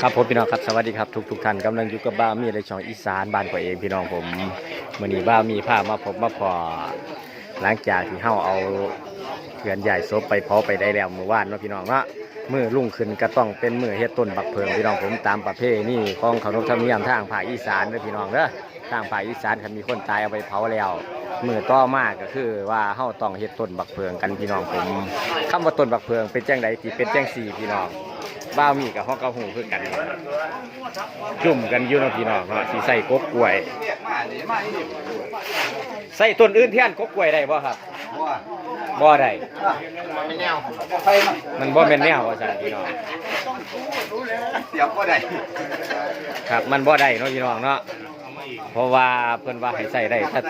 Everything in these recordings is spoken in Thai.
ครับผมพี่น้องครับสวัสดีครับทุกทุกท่านกำลังอยู่กับบ้ามีในช่องอีสานบ้านตัวเองพี่น้องผมมื่อนี้บ้ามีภามาพบมาพอหลังจากที่เฮาเอาเขื่อนใหญ่ศพไปเผาไปได้แล้วเมื่อวานเนาะพี่น้องเนาะมือรุ่งขึ้นก็ต้องเป็นมือเฮ็ดต้นบักเพิงพี่น้องผมตามประเพณีของขนบธรรมเนียมทางภาคอีสานเด้อพี่น้องเด้อทางภาคอีสานคันมีคนตายเอาไปเผาแล้วมือต่อมากก็คือว่าเฮาต้องเฮ็ดต้นบักเพิงกันพี่น้องผมคำว่าต้นบักเพิงเป็นแจังไดที่เป็นแจังสี่พี่น้อง บ้าวมีกับห้องกระหูคือกันนี่จุ่มกันอยู่เนาะพี่น้องเนาะสีใส่กบกล้วยใส่ต้นอื่นเทียนกบกล้วยได้บ่ครับบ่ได้ไม่แนวมันบ่แม่นแนวว่าซั่นพี่น้องเดี๋ยวก็ได้ครับมันบ่ได้เนาะพี่น้องเนาะ เพราะว่าเพิ่นว่าให้ใส่ได้ถ้า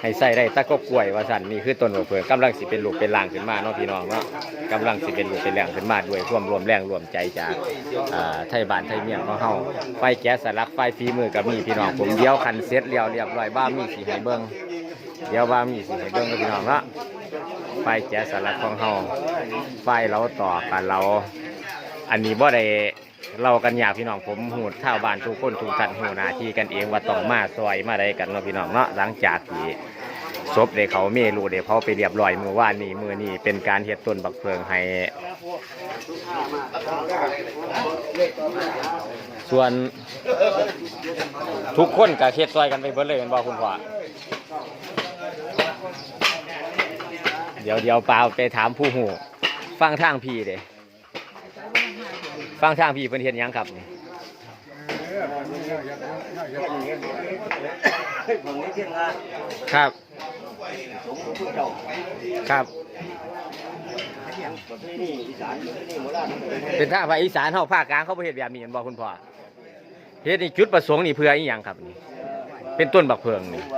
ให้ใส่ได้ถ้ากบกล้วยว่าซั่นนี่คือต้นบักเพิงกำลังสิเป็นลูกเป็นร่างขึ้นมาเนาะพี่น้องเนาะกำลังสิเป็นลูกเป็นแรงขึ้นมาด้วยร่วมรวมแรงรวมใจจากอ่าไทยบ้านไทยเมียงของเฮาไฟแก๊สสลักไฟฝีมือก็มีพี่น้องผมเดียวคันเสร็จแล้วเรียบร้อยบ้ามีสิให้เบิ่งเดี๋ยวบ้ามีสิให้เบิ่งเนาะพี่น้องเนาะไฟแก๊สสลักของเฮาไฟเราต่อกันเราอันนี้บ่ได้ เรากันอยากพี่น้องผมหูเท่าบ้านทุกคนทุกท่านหูหนาที่กันเองว่าต้องมาซอยมาได้กันเนาะพี่น้องเนาะหลังจากที่ศพเด็เขาเมรูเด็เขาไปเรียบร้อยมือว่านนี่มือนี่เป็นการเฮ็ดต้นบักเพลิงให้ ส่วนทุกคนก็เฮ็ดซอยกันไปเบิดเลยแมันบอกคุณพ่อเดี๋ยวเดี๋ยวเปล่าไปถามผู้หูฟังทางพี่เด้ ฟังทางพี่เพิ่นเฮ็ดหยังครับนี่ผมนี่เที่ยงงานครับผมผู้เจ้าครับประเพณีอีสานประเพณีโบราณเป็นทางภาคอีสานเฮาภาคกลางเขาบ่เฮ็ดแบบนี้แม่นบ่คุณพ่อเฮ็ดนี่จุดประสงค์นี่เพื่ออีหยังครับนี่เป็นต้นบักเพิงนี่ว่า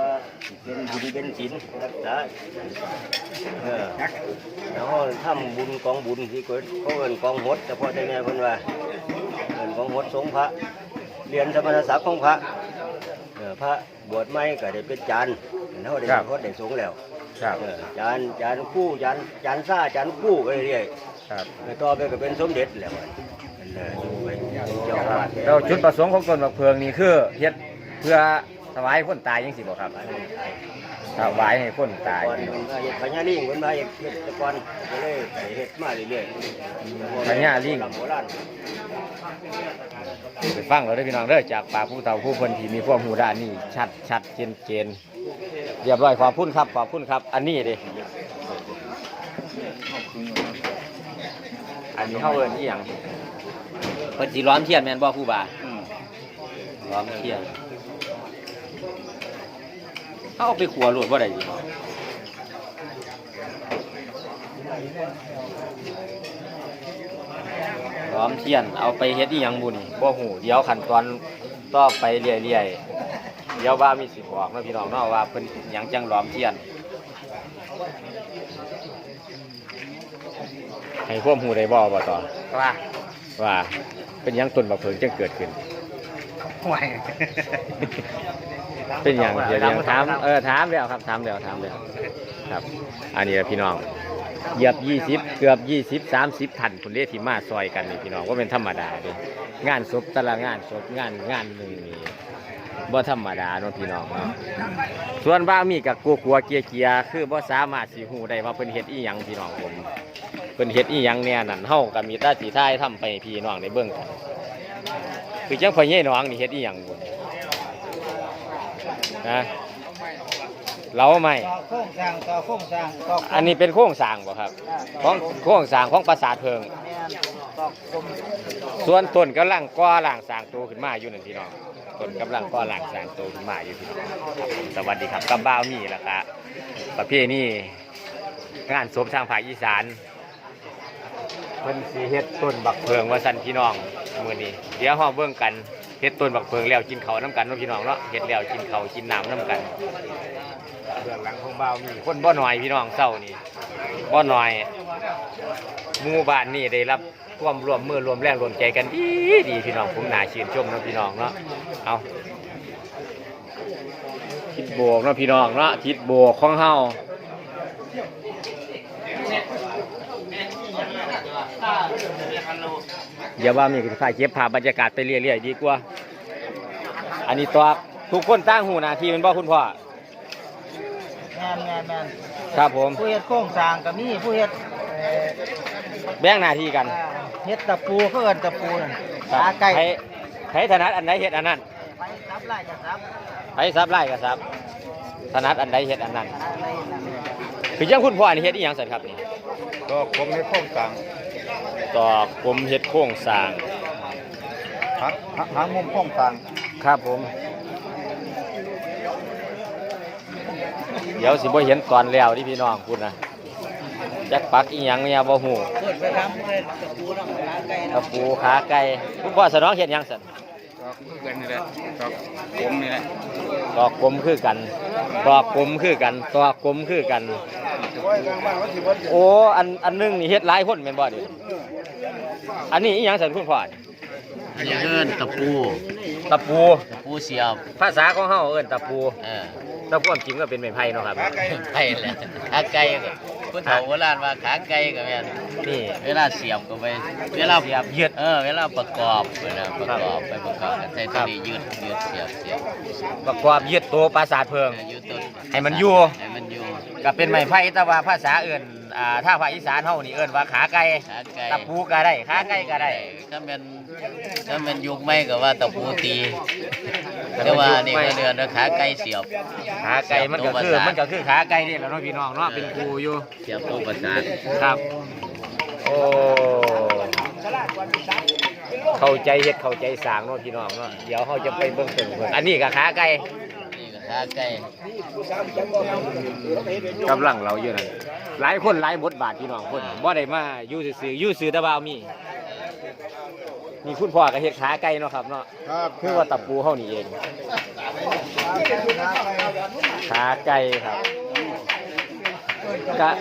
เป็นบุญเป็นศีลรักษาเออแล้วก็ทำบุญกองบุญที่เกิดเขาเอินกองหดเฉพาะในแม่เพิ่นว่าเอินกองหดสงฆ์พระ เรียนสมณศักดิ์ของพระเออพระบวชใหม่ก็ได้เป็นจานเฮาได้เขาได้สงฆ์แล้วครับเออจานจานคู่จานจานซ่าจานคู่ไปเรื่อยครับๆต่อไปก็เป็นสมเด็จแล้วมันเอออยู่ไปเจ้าอาวาสแล้วจุดประสงค์ของต้นบักเพิงนี่คือเฮ็ดเพื่อ ถวายคนตายจังซี่บ่ครับถวายให้คนตายก่อนมันมาเฮ็ดพญาลิงมันมาเฮ็ดเฮ็ดแตะกอนก็เลยไปเฮ็ดมาเรื่อยๆพญาลิง โบราณไปฟังเราได้อพี่น้องเด้อจากปากผู้เฒ่าผู้คนที่มีความรู้ด้านนี้ชัดชัดเจนเจนเรียบร้อยขอบคุณครับขอบคุณครับ อันนี้ดิอันนี้เฮาเอิ้นอีหยังเพิ่นสิร้อนเทียนแม่นบ่ครูบาร้อนเทียน เฮาเอาไปขัวโลดบ่ได้ดิร้อมเทียนเอาไปเฮ็ดอีหยังบุนี่บ่ฮู้เดี๋ยวขั้นตอนต่อไปเรื่อยๆเดี๋ยวว่ามีสิบอกเนาะพี่น้องเนาะว่าเพิ่นหยังจังล้อมเทียน ให้ความหูได้บ่บ่ต่อว่าว่าเป็นหยังต้นบักเพิงจึงเกิดขึ้น ห่วย เป็นอย่างเดี๋ยวเดี๋ยวถามเออถามแล้วครับถามแล้วถามแล้วครับ อันนี้พี่น้องเหยียบยี่สิบเกือบยี่สิบสามสิบทันคุณเรียที่มาซอยกันนี่พี่น้องก็เป็นธรรมดาเดิงานศพแต่ละงานศพงานงานหนึ่งนี่บ่ธรรมดาเนาะพี่น้องเนาะส่วนบ้างมีกับกลัวกลัวๆเกียเกียๆคือบ่สามารถสิฮู้ได้ว่าเพิ่นเฮ็ดอีหยังพี่น้องผมเพิ่นเฮ็ดอีหยังแน่นั่นเฮาก็มีแตาสิท้ายทำไปให้พี่น้องได้เบิ่งกันคือจังพ่อใหญ่น้องนี่เฮ็ดอีหยังบุญ นะเราไม่ ต่อโค้งสร้างต่อโค้งสร้างต่ออันนี้เป็นโครงสร้างบ่ครับของโครงสร้างของปราสาทเพิง แม่นต่อกลมส่วนต้นกำลังก่อร่างสร้างตัวขึ้นมาอยู่นั่นพี่น้องต้นกำลังก่อร่างสร้างตัวขึ้นมาอยู่พี่น้องครับสวัสดีครับกำบ้าวมีแหละครับประเภทนี้งานศพทางภาคอีสานเพิ่นสีเฮ็ดต้นบักเพิงว่าสั่นพี่น้องมื้อนี้เดี๋ยวเฮาเบิ่งกัน เฮ็ดต้นบักเพิงแล้วกินข้าน้ำกันเนาะพี่น้องเนาะเฮ็ดแล้วกินเขากินน้ำน้ำกันเบื้องหลังของบ่าวมีคนบ่น้อยพี่น้องเศร้านี่บ่น้อยหมู่บ้านนี่ได้รับความร่วมมือรวมแรงรวมใจกันดีดีพี่น้องผมหนาชื่นชมนาะพี่น้องเนาะเอาทิศโบกนาะพี่น้องเนาะทิศโบกของเฮา อย่าว่ามีถ่ายเก็บภาพบรรยากาศไปเรื่อยๆดีกว่า อันนี้ตัวทุกคนตั้งหูหนาทีเป็นบ่คุณพ่อ แม่นแม่นแม่นครับผม ผู้เฮ็ดโครงสร้างก็มีผู้เฮ็ดเอ่อแบ่งหน้าที่กันอ่าเฮ็ดตะปูเขาเอิ้นตะปูนั่นขาไก่ใครใครถนัดอันใดเฮ็ดอันนั้นไปซับไล่ก็ซับใครซับไล่ก็ซับถนัดอันใดเฮ็ดอันนั้น อะไรนั่นแหละคือยังคุณพ่ออันนี้เฮ็ดอีหยังสันครับนี่ก็ผมในข้องต่าง ตอกผมเฮ็ดโครงสร้างหักหักหางมุมข้องต่างครับผม เดี๋ยวสิบ่เห็นตอนแล้วที่พี่น้องพูดนะจักปักอีหยังเนี่ยบ่ฮู้เปิดไปทำเลยตะปูน้ำขาไก่ตะปูขาไก่คุณพ่อสนองเฮ็ดหยังสั่นก็คือกันนี่แหละก็ผมนี่แหละตอกกลมคือกันตอกกลมคือกันตอกกลมคือกัน โอ้อันอันหนึงนี่เฮ็ดหลายคนแม่นบ่เดิ อันนี้อีหยังสั่นคุณพ่ออันนี้เอิ้นตะปูตะปู ตะปูเสียบภาษาของเฮาเอิ้นตะปูเออแต่ความจริงก็เป็นไม้ไผ่เนาะครับไก่แหละขาไก่ก็ผู้เฒ่าโบราณว่าขาไก่ก็แม่นนี่ เวลาเสียบก็ไปเวลาเสียบยืดเออเวลาประกอบเวลาประกอบไปประกอบกันใช้ตัวนี้ยืดยืดเสียบเสียบประกอบยึดตัวปราสาทเพิงเออยืดต้นให้มันอยู่ ให้มันอยู่ก็เป็นไม้ไผ่แต่ว่าภาษาเอื่น อ่าถ้าภาคอีสานเฮานี่เอิ้นว่าขาไก่ขาไก่ตะปูก็ได้ขาไก่ก็ได้ถ้าเป็นถ้าเป็นยุคใหม่ก็ว่าตะปูตีแต่ว่านี่ก็เดือนว่าขาไก่เสียบขาไก่มันก็คือมันก็คือขาไก่นี่แหละเนาะพี่น้องเนาะเป็นครูอยู่เสียบตัวประสาทครับ โอ้เข้าใจเฮ็ดเข้าใจสร้างเนาะพี่น้องเนาะเดี๋ยวเฮาจะไปเบิ่งต้นเพิ่นอันนี้ก็ขาไก่ นี่ก็ขาไก่กำลังเราอยู่นั่นหลายคนหลายบทบาทพี่น้องคนบ่ได้มาอยู่ซื่อๆอยู่ซื่อแต่ว่าเอามีนี่คุณพ่อก็เฮ็ดขาไก่เนาะครับเนาะครับคือว่าตะปูเฮานี่เอง ขาไก่ครับกะ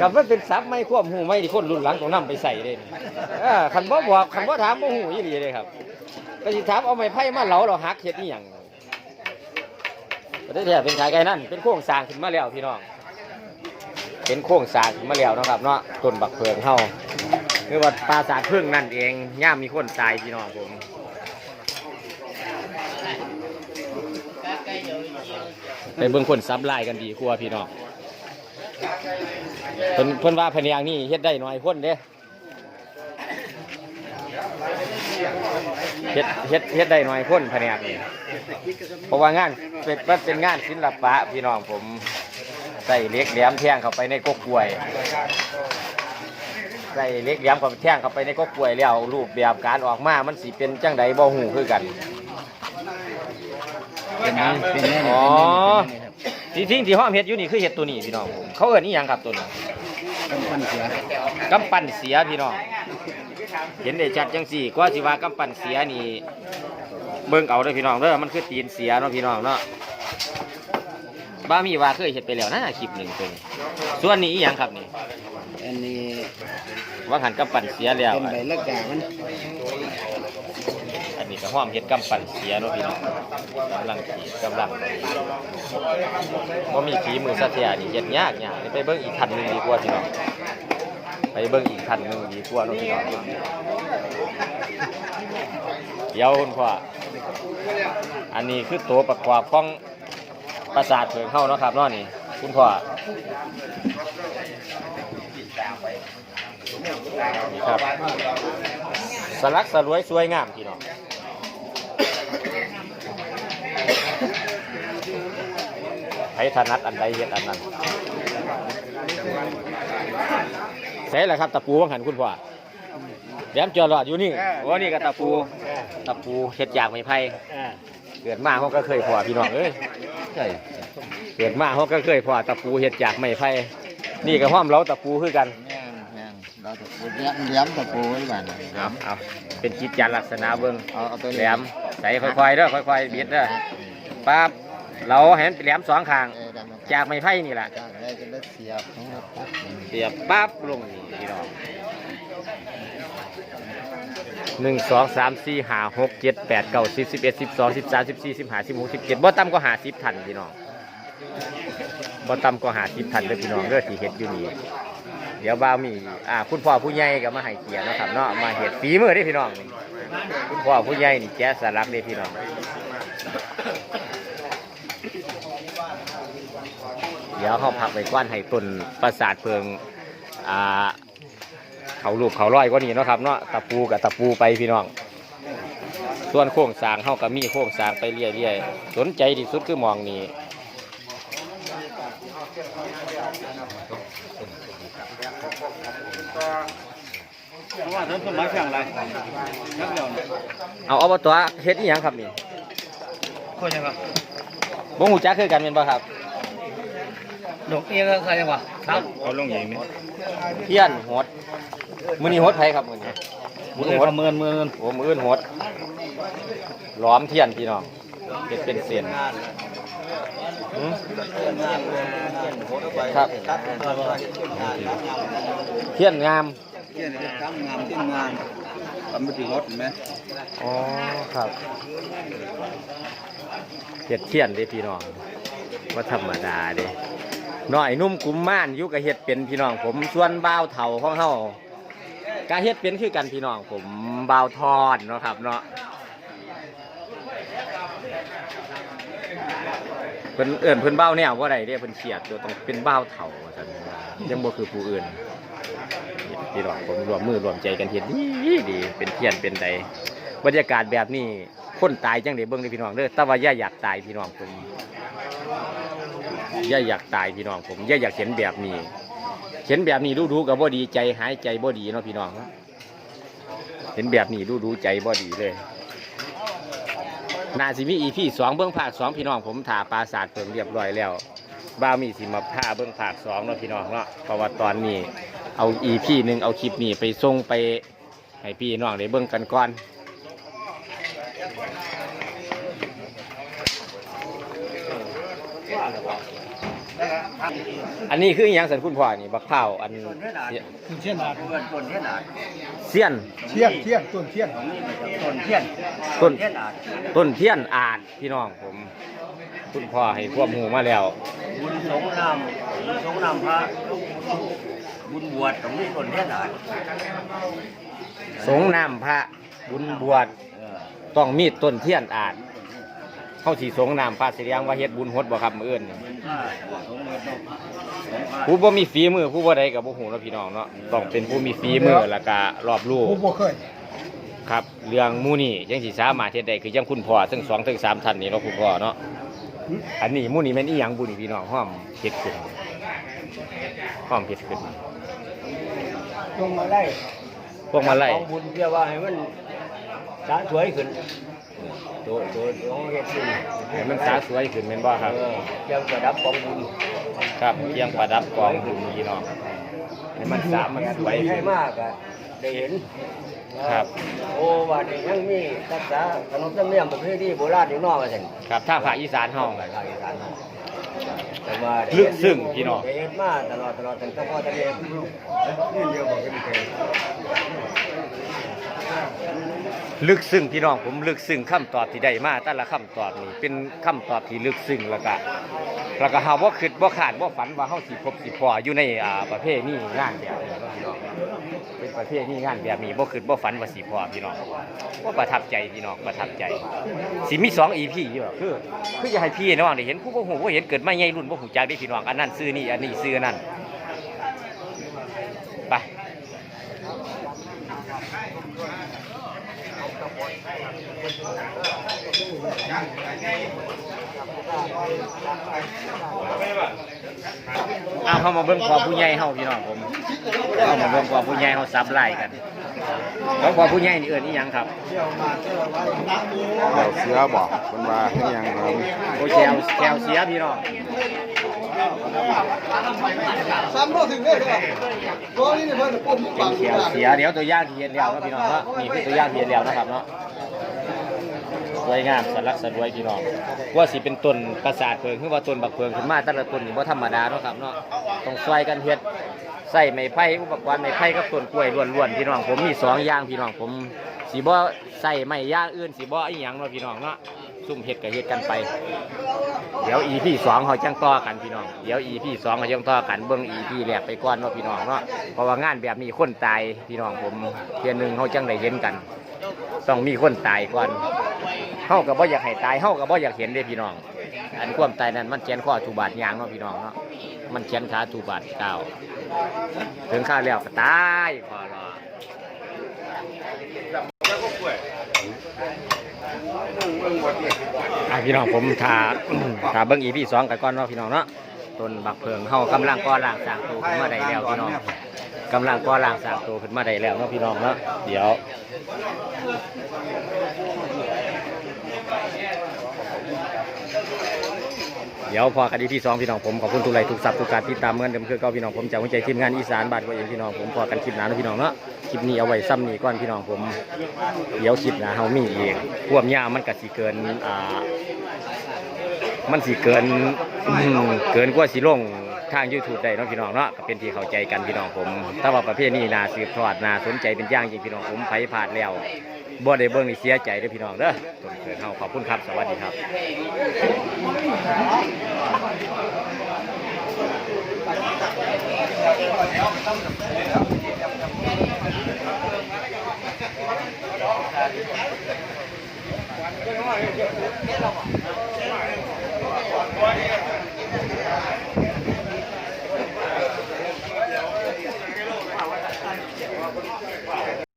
กับมันเป็นศัพท์ไม่ควบหูไม่ที่คนรุ่นหลังต้องนํไปใส่เลยเออคันบ่บอกคันบ่ถามบ่หูอีหลีเลยครับก็สิถามเอาไม้ไผ่มาเหลาเราหักเฮ็ดอีหยัง ประเทศแท้เป็นขายไก่นั่นเป็นโครงสร้างขึ้นมาแล้วพี่น้อง เป็นโครงสร้างขึ้นมาแล้วนะครับเนาะต้นบักเพิงเฮาคือว่าปราสาทเพิ่งนั่นเองย่ามมีคนตายพี่น้องผมไปเบิ่งคนซับไลายกันดีกว่าพี่น้องเพิ่นเพิ่นว่าแผนงนี่เฮ็ดได้น้อยคนเด้ เฮ็ดเฮ็ดเฮ็ดได้น้อยคนแผนงนี่เพราะว่างานเป็นมันเป็นงานศิลปะพี่น้องผมใส่เหล็กแหลมแทงเข้าไปในกกกล้วยใส่เหล็กแหลมเข้าไปแทงเข้าไปในกกกล้วยแล้วรูปแบบการออกมา มันสิเป็นจังใดบ่ฮู้คือกันเป็นนี้เป็นนี้อ๋อที่ทิ้งที่ห้อมเห็ดอยู่นี่คือเห็ดตัวนี้พี่น้องผมเขาเอิ้นนี่ยังครับตัวนี้มันเสียกำปั้นเสียพี่น้อง เห็นได้ชัดจังสี่กว่าสิว่ากำปั้นเสียนี่เบิ่งเอาเด้อพี่น้องเด้อมันคือตีนเสียเนาะพี่น้องเนาะบ้ามีว่าเคยเห็ดไปแล้วนะคลิปหนึ่งตัวนี้ส่วนนี้อีหยังครับนี่อันนี้ว่าหันกำปั้นเสียแล้วเป็นใบละกามันอันนี้ก็ห้อมเห็ดกำปั้นเสียเนาะพี่น้องกำลังขีดกำลังว่ามีฝีมือสัตยานี่เห็ดยากยากนี่ไปเบิ่งอีกคันหนึ่งดีกว่าพี่น้องไป เบิ่งอีกคันหนึ่งดีกว่าเนาะพี่น้องเนาะเดี๋ยวคุณพ่ออันนี้คือตัวประกอบของปราสาทเถิงเข้าเนาะครับเนาะนี่คุณพ่อนี่ครับสลักสลวยสวยงามพี่น้องใครถนัดอันใดเฮ็ดอันนั้น ใส่แหละครับตะปูว่างหันคุณพ่อแหลมจอรอดอยู่นี่โอ้นี่ก็ตะปูตะปูเฮ็ดจากไม้ไผ่เกิดมาเขาก็เคยพอพี่น้องเอ้ยใช่เกิดมาเขาก็เคยพอตะปูเฮ็ดจากไม้ไผ่นี่ก็ห้อมเล้าตะปูคือกันแม่นแม่นเราตะปูเลี้ยมเลี้ยมตะปูไว้บ้านครับเอาเป็นกิจจาลักษณะเบิ่งเอาเอาตัวแหลมใส่ค่อยๆเด้อค่อยๆบิดเด้อปั๊บเราเห็นเป็นแหลมสองข้างเออดำจากไม้ไผ่นี่แหละจา ก็ได้เสียบของเราปั๊บเสียบปั๊บลงนี่พี่น้องหนึ่งสองสามสี่ห้าหกเจ็ดแปดเก้าสิบสิบเอ็ดสิบสองสิบสามสิบสี่สิบห้าสิบหกสิบเจ็ดบ่ต่ำก็หาสิบทันพี่น้องบ่ต่ำก็หาสิบทันเด้อพี่น้องเด้อที่เฮ็ดอยู่นี่เดี๋ยวบ่าวมีอ่าคุณพ่อผู้ใหญ่ก็มาให้เกียรตินะครับเนาะมาเฮ็ดฝีมือเด้พี่น้อง คุณพ่อผู้ใหญ่นี่แกะสลักเด้พี่น้อง เดี๋ยวเขาพักไปกว้านให้ต้นประสาทเพิงอ่าเขาลูกเขาร้อยกว่านี้เนาะครับเนาะตะปูกับตะปูไปพี่น้อง ส่วนโค้งสร้างเขาก็มีโค้งสร้างไปเรื่อยๆสนใจที่สุดคือหมองนี้ว่าท่านสมัยเพียงไรนักเรียนเอาอบตเฮ็ดอีหยังครับนี่คนยังไงบ่ฮู้จักคือกันแม่นบ่ครับ ดอกเอี้ยก็ใครยังวะครับเขาลงอย่างนี้เทียนโหดมื้อนี้โหดไผครับมื้อนี้มือประเมินมือโอ้มื้ออื่นโหดหลอมเทียนพี่น้องเฮ็ดเป็นเส้นหืมครับ เทียนงามเที่ยนี่ทำงานที่งานทำไปถึงรถเห็นไหมอ๋อครับเฮ็ดเทียนเด้พี่น้องว่าธรรมดาเด้ น้อยนุ่มกุมม่านอยู่กับเฮ็ดเป็นพี่น้องผมส่วนบ่าวเฒ่าของเฮาก็เฮ็ดเป็นคือกันพี่น้องผมบ่าวทอดเนาะครับเนาะเพิ่นเอิ้นเพิ่นบ่าวแนวบ่ได้เด้เพิ่นเครียดตัวต้องเป็นบ่าวเฒ่าว่าซั่นยังบ่คือผู้อื่นพี่น้องผมรวมมือรวมใจกันเฮ็ดดีดีเป็นเทียนเป็นใดบรรยากาศแบบนี้คนตายจังได๋เบิ่งเด้พี่น้องเด้อแต่ว่าอย่าอยากตายพี่น้องผม อย่าอยากตายพี่น้องผมอย่าอยากเห็นแบบนี้ เห็นแบบนี้ดูดูๆกับบ่ดีใจหายใจบ่ดีเนาะพี่น้องเห็นแบบนี้ดูดูๆใจบ่ดีเลยนาสิมีอีพี่สองเบื้องภาคสองพี่น้องผมถ่าปราสาทเพิ่งเรียบร้อยแล้วบ้ามีสิมาผ้าเบื้องภาคสองเนาะพี่น้องเนาะเพราะว่าตอนนี้เอาอีพี่หนึ่งเอาคลิปนี้ไปส่งไปให้พี่น้องได้เบิ่งกันก่อน อันนี้คืออหยังสันคุณพ่อนี่บักเผาวอันเนี่ยเช่นอะไรเงินต้นเทียนอาดเสี้ยนเที่ยงเที่ยงต้นเที่ยงต้นเทียนต้นเทียนอาดต้นเทียนอาจพี่น้องผม คุณพ่อให้ความหูมาแล้ว บุญสงนามบุญสงนามพระบุญบวชตรงนี้ต้นเทียนอาดสงน้ำพระบุญบวชเออต้องมีต้นเทียนอาจ เข้าสีสงน้ำพระสิเรียงว่าเฮ็ดบุญฮดบ่ครับมื้ออื่นนี่ผ้าสงเงินนกสงผ้าผู้บ่มีฝีมือผู้บ่ใดกับบ่ฮู้เนาะพี่น้องเนาะต้องเป็นผู้มีฝีมือแล้วก็รอบรู้ ผมบ่เคยครับเรื่องหมู่นี่จังสิสามารถเฮ็ดได้คือจังคุณพ่อทั้งสองทั้งสามท่านนี่เนาะคุณพ่อเนาะอันนี้หมู่นี่แม่นอีหยังบุญพี่น้องห้อมเฮ็ดขึ้นห้อมเฮ็ดขึ้นจงมาไล่พวกมาไล่เอาบุญเพื่อว่าให้มันสาสวยขึ้น ตัวตัวของเฮ็ดขึ้นให้มันสาสวยขึ้นแม่นบ่ครับ เออเตรียมประดับของบุญครับเพียงประดับกองบุญพี่น้องให้มันสามันสวยให้ขึ้น มากอะได้เห็นครับ โอ้ว่านี่ยังมีรักษาขนบธรรมเนียมประเพณีโบราณอยู่นอกว่าซั่น ครับถ้าภาคอีสานเฮาภาคอีสานแต่ว่าลึกซึ้งพี่น้องเห็นมาตลอดตลอดตั้งแต่พ่อตั้งแต่นี่เดียวบอกกันไป ลึกซึ้งพี่น้องผมลึกซึ้งคำตอบที่ได้มาแต่ละคำตอบนี่เป็นคำตอบที่ลึกซึ้งแล้วก็แล้วก็เฮาบ่าคิดบ่คาดบ่าฝันว่าเฮาสิพบสิพออยู่ในอ่าประเภทนี้งานแบบนี้เนาะพี่น้องเป็นประเภทนี้งานแบบนี้บ่คิดบ่ฝันว่าสิพอพี่น้องบ่าประทับใจพี่น้องประทับใจสิมี2 EP อยู่แบบคือคืออยากให้พี่น้องได้เห็นผู้บ่ฮู้บ่เห็นเกิดมาใหญ่รุ่นบ่ฮู้จักได้พี่น้องอันนั้นซื้อนี่อันนี้ซื้อนั่นไป เอาเข้ามาเบิ่งพอผู้ใหญ่เฮาพี่น้องผมเข้ามาเบิ่งพอผู้ใหญ่เฮาซับไล่กันของพอผู้ใหญ่นี่เอิ้นอีหยังครับเดี๋ยวเสือบอกคนว่าให้ยังครับโอแคลแคลเสียพี่น้อง ซ้ำรถถึงได้เลยตัวนี้เนี่ยเพิ่นปุ่มเป็นแคลเสียเดี๋ยวตัวย่างเที่เห็นแล้วเนาะพี่น้องเนาะนี่คือตัวย่างเที่เห็นแล้วนะครับเนาะสวยงามสลักสวยพี่น้องว่าสิเป็นต้นประสาทเพิงคือว่าต้นบักเพิงขึ้นมาแต่ละต้นนี่บ่ธรรมดาเนาะครับเนาะต้องช่วยกันเฮ็ดใส่ไม้ไผ่อุปกรณ์ไม้ไผ่กับต้นกล้วยล้วนๆพี่น้องผมมีสองอย่างพี่น้องผมสิบ่ใส่ไม้ย่างอื่นสิบ่อีหยังเนาะพี่น้องเนาะ ซุ่มเฮ็ดก็เฮ็ดกันไป เดี๋ยว EP สองเขาจังต่อกันพี่น้อง เดี๋ยว EP สองเขาจังต่อกันเบิ่ง EP แรกไปก่อนเนาะพี่น้องเนาะ เพราะว่างานแบบนี้คนตายพี่น้องผมเทียหนึงเขาจังได้เห็นกัน ต้องมีคนตายก่อนเฮาก็บ่อยากให้ตายเฮาก็บ่อยากเห็นเด้พี่น้อง อันความตายนั้นมันเจียนข้อถูบาดยางเนาะพี่น้องเนาะ มันเจียนขาถูบาดก้าวถึงข้าแล้วก็ตายพอรอ อะ พี่น้องผมถาถาเบิ้งอีพี่สองกันก่อนเนาะพี่น้องเนาะต้นบักเพิงเฮากำลังก่อร่างสร้างตัวขึ้นมาได้แล้วพี่น้องกำลังก่อร่างสร้างตัวขึ้นมาได้แล้วเนาะพี่น้องเนาะเดี๋ยว เดี๋ยวพอคดีที่สองพี่น้องผมขอบคุณทุกไลทุกซับทุกการติดตามเหมือนเดิมคือก่าพี่น้องผมจากหัวใจทีมงานอีสานบ้านก็เองพี่น้องผมพอกันคลิปหน้าเนาพี่น้องเนาะคลิปนี้เอาไว้ซ้ำนี้ก่อนพี่น้องผมเดี๋ยวคลิปหนะเฮามีอีกความยามันก็สิเกินอ่ามันสิเกินเกินกว่าสิลงทาง YouTube ได้เนาะพี่น้องเนาะก็เป็นที่เข้าใจกันพี่น้องผม ถ้าว่าประเภทนี้นาสืบทอดนาสนใจเป็นอย่างจริงพี่น้องผมไผผ่านแล้ว บ่ได้เบิ่งนี่เสียใจเด้อพี่น้องเด้อจนเกินเฮาขอบคุณครับสวัสดีครับเ